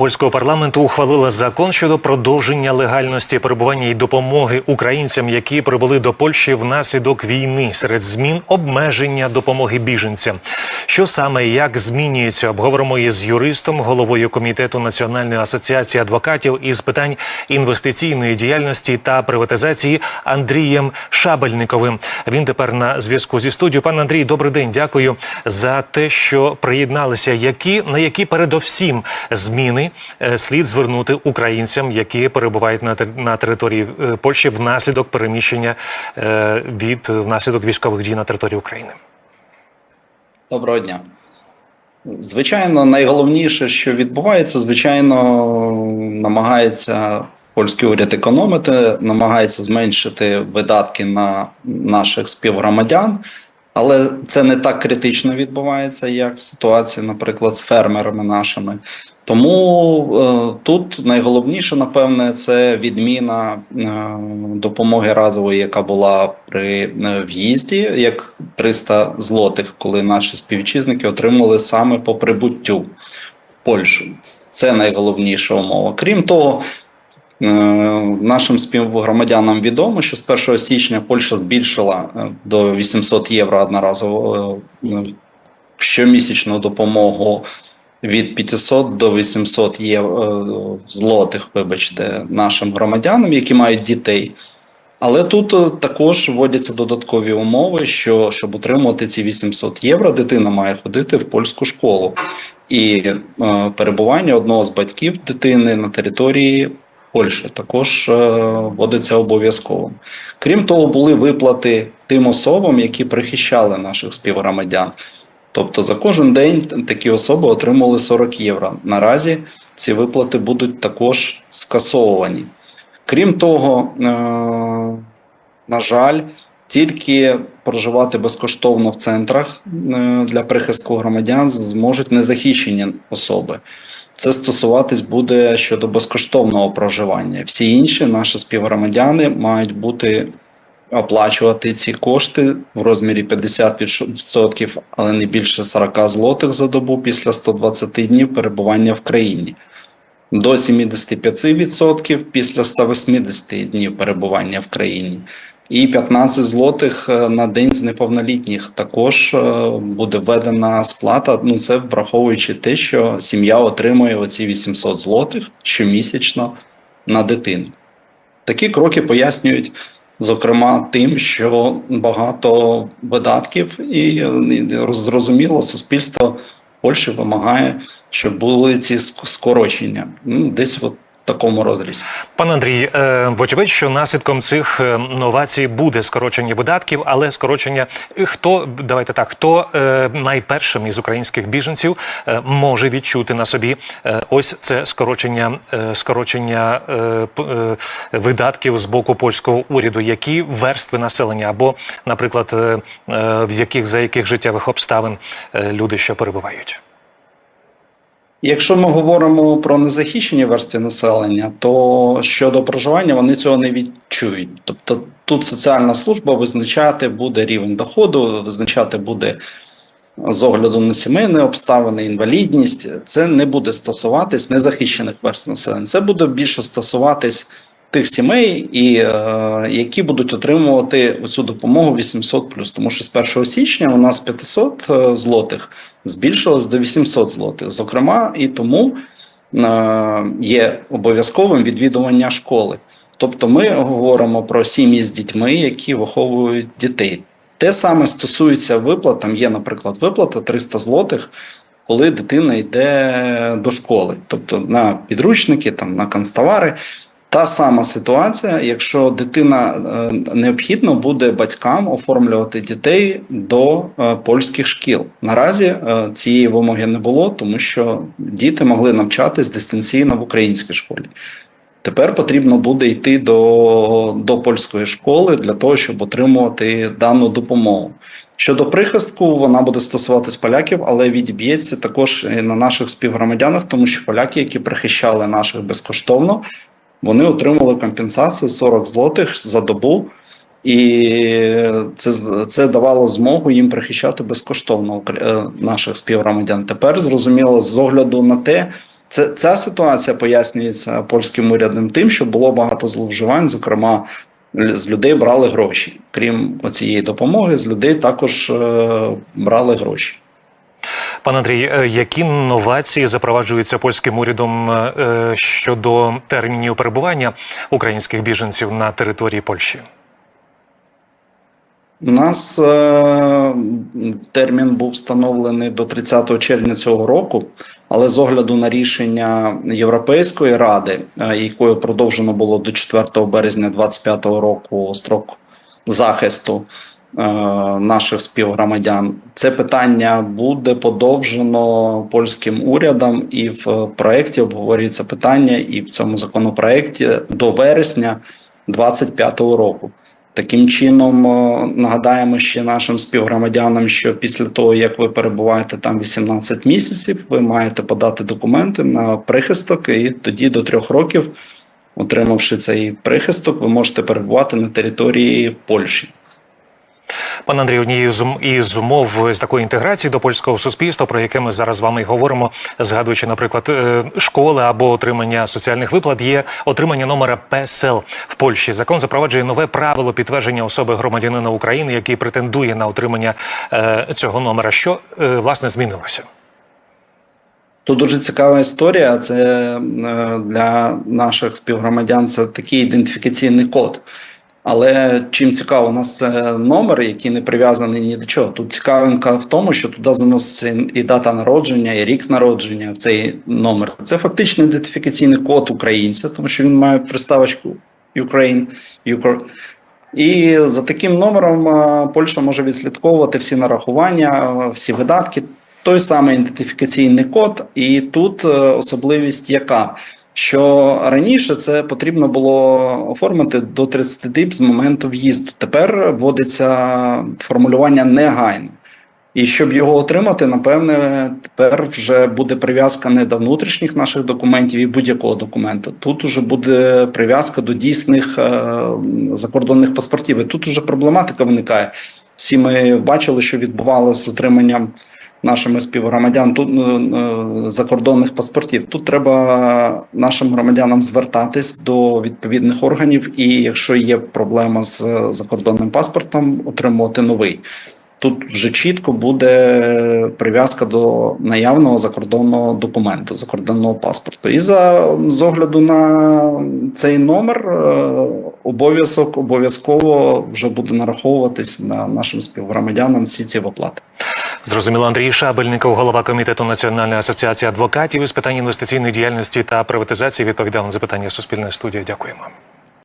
Польського парламенту ухвалила закон щодо продовження легальності перебування і допомоги українцям, які прибули до Польщі внаслідок війни. Серед змін обмеження допомоги біженцям. Що саме як змінюється, обговоримо із юристом, головою комітету Національної асоціації адвокатів із питань інвестиційної діяльності та приватизації Андрієм Шабельниковим. Він тепер на зв'язку зі студією. Пане Андрій, добрий день. Дякую за те, що приєдналися. Які на які передовсім зміни е, слід звернути українцям, які перебувають на на території е, Польщі внаслідок переміщення е, від внаслідок військових дій на території України? Доброго дня. Звичайно, найголовніше, що відбувається, звичайно, намагається польський уряд економити, намагається зменшити видатки на наших співгромадян, але це не так критично відбувається, як в ситуації, наприклад, з фермерами нашими. Тому е, тут найголовніше, напевне, це відміна е, допомоги разової, яка була при е, в'їзді, як 300 злотих, коли наші співвітчизники отримали саме по прибуттю в Польщу. Це найголовніша умова. Крім того, нашим співгромадянам відомо, що з 1 січня Польща збільшила е, до 800 євро одноразово е, щомісячну допомогу від 500 до 800 євро злотих, вибачте, нашим громадянам, які мають дітей. Але тут е, також вводяться додаткові умови, що щоб отримувати ці 800 євро, дитина має ходити в польську школу. І е, перебування одного з батьків дитини на території Польщі також е, вводиться обов'язковим. Крім того, були виплати тим особам, які прихищали наших співгромадян. Тобто за кожен день такі особи отримали 40 євро. Наразі ці виплати будуть також скасовані. Крім того, е, на жаль, тільки проживати безкоштовно в центрах е, для прихистку громадян зможуть незахищені особи. Це стосуватись буде щодо безкоштовного проживання. Всі інші наші співгромадяни мають бути оплачувати ці кошти в розмірі 50%, але не більше 40 злотих за добу після 120 днів перебування в країні. До 75% після 180 днів перебування в країні. І 15 злотих е, на день з неповнолітніх також е, буде введена сплата. Ну це враховуючи те, що сім'я отримує оці 800 злотих щомісячно на дитину. Такі кроки пояснюють, зокрема, тим, що багато видатків, і е, зрозуміло, суспільство Польщі вимагає, щоб були ці скорочення. Ну, десь от такому розрізі. Пане Андрій, е, вочевидь, що наслідком цих е, новацій буде скорочення видатків, але скорочення е, хто давайте так, хто найпершим із українських біженців може відчути на собі ось це скорочення, скорочення видатків з боку польського уряду. Які верстви населення, або, наприклад, в яких за яких життєвих обставин люди що перебувають? Якщо ми говоримо про незахищені верстви населення, то щодо проживання вони цього не відчують. Тобто тут соціальна служба визначати буде рівень доходу, визначати буде з огляду на сімейні обставини, інвалідність. Це не буде стосуватись незахищених верств населення. Це буде більше стосуватись тих сімей, і, е, які будуть отримувати цю допомогу 800+. Тому що з 1 січня у нас 500 е, злотих збільшилось до 800 злотих. Зокрема, і тому е, є обов'язковим відвідування школи. Тобто ми говоримо про сім'ї з дітьми, які виховують дітей. Те саме стосується виплат. Там є, наприклад, виплата 300 злотих, коли дитина йде до школи, тобто на підручники, там на канцтовари. Та сама ситуація, якщо дитина е, необхідно буде батькам оформлювати дітей до е, польських шкіл. Наразі е, цієї вимоги не було, тому що діти могли навчатись дистанційно в українській школі. Тепер потрібно буде йти до, до польської школи для того, щоб отримувати дану допомогу. Щодо прихистку, вона буде стосуватись поляків, але відіб'ється також і на наших співгромадянах, тому що поляки, які прихищали наших безкоштовно, вони отримали компенсацію 40 злотих за добу, і це, це давало змогу їм прихищати безкоштовно е, наших співгромадян. Тепер зрозуміло, з огляду на те, Це ця ситуація пояснюється польським урядом тим, що було багато зловживань, зокрема. З людей брали гроші. Крім цієї допомоги, з людей також е, брали гроші. Пан Андрій, е, які новації запроваджуються польським урядом е, щодо термінів перебування українських біженців на території Польщі? У нас е, термін був встановлений до 30 червня цього року, але з огляду на рішення Європейської ради, е, якою продовжено було до 4 березня 2025 року строк захисту е, наших співгромадян, це питання буде подовжено польським урядом, і в проєкті обговорюється питання, і в цьому законопроєкті до вересня 2025 року. Таким чином е, нагадаємо ще нашим співгромадянам, що після того, як ви перебуваєте там 18 місяців, ви маєте подати документи на прихисток, і тоді до трьох років, отримавши цей прихисток, ви можете перебувати на території Польщі. Пан Андрій, однією із умов з такої інтеграції до польського суспільства, про яке ми зараз з вами й говоримо, згадуючи, наприклад, е, школи або отримання соціальних виплат, є отримання номера ПСЛ в Польщі. Закон запроваджує нове правило підтвердження особи громадянина України, який претендує на отримання е, цього номера. Що е, власне змінилося? Тут дуже цікава історія. Це для наших співгромадян це такий ідентифікаційний код. Але чим цікаво, у нас це номер, який не прив'язаний ні до чого. Тут цікавинка в тому, що туди заноситься і дата народження, і рік народження в цей номер. Це фактично ідентифікаційний код українця, тому що він має приставочку Ukraine, Ukr. І за таким номером Польща може відслідковувати всі нарахування, всі видатки. Той самий ідентифікаційний код, і тут е, особливість яка? Що раніше це потрібно було оформити до 30 діб з моменту в'їзду. Тепер вводиться формулювання негайно. І щоб його отримати, напевне, тепер вже буде прив'язка не до внутрішніх наших документів і будь-якого документу. Тут вже буде прив'язка до дійсних е, закордонних паспортів. І тут вже проблематика виникає. Всі ми бачили, що відбувалося з отриманням нашими співгромадян тут е, е, закордонних паспортів. Тут треба нашим громадянам звертатись до відповідних органів, і якщо є проблема з е, закордонним паспортом, отримувати новий. Тут вже чітко буде прив'язка до наявного закордонного документу, закордонного паспорту. І за з огляду на цей номер обов'язок обов'язково вже буде нараховуватись на нашим співгромадянам всі ці виплати. Зрозуміло, Андрій Шабельников, голова комітету Національної асоціації адвокатів із питань інвестиційної діяльності та приватизації, відповідав на запитання Суспільної студії. Дякуємо.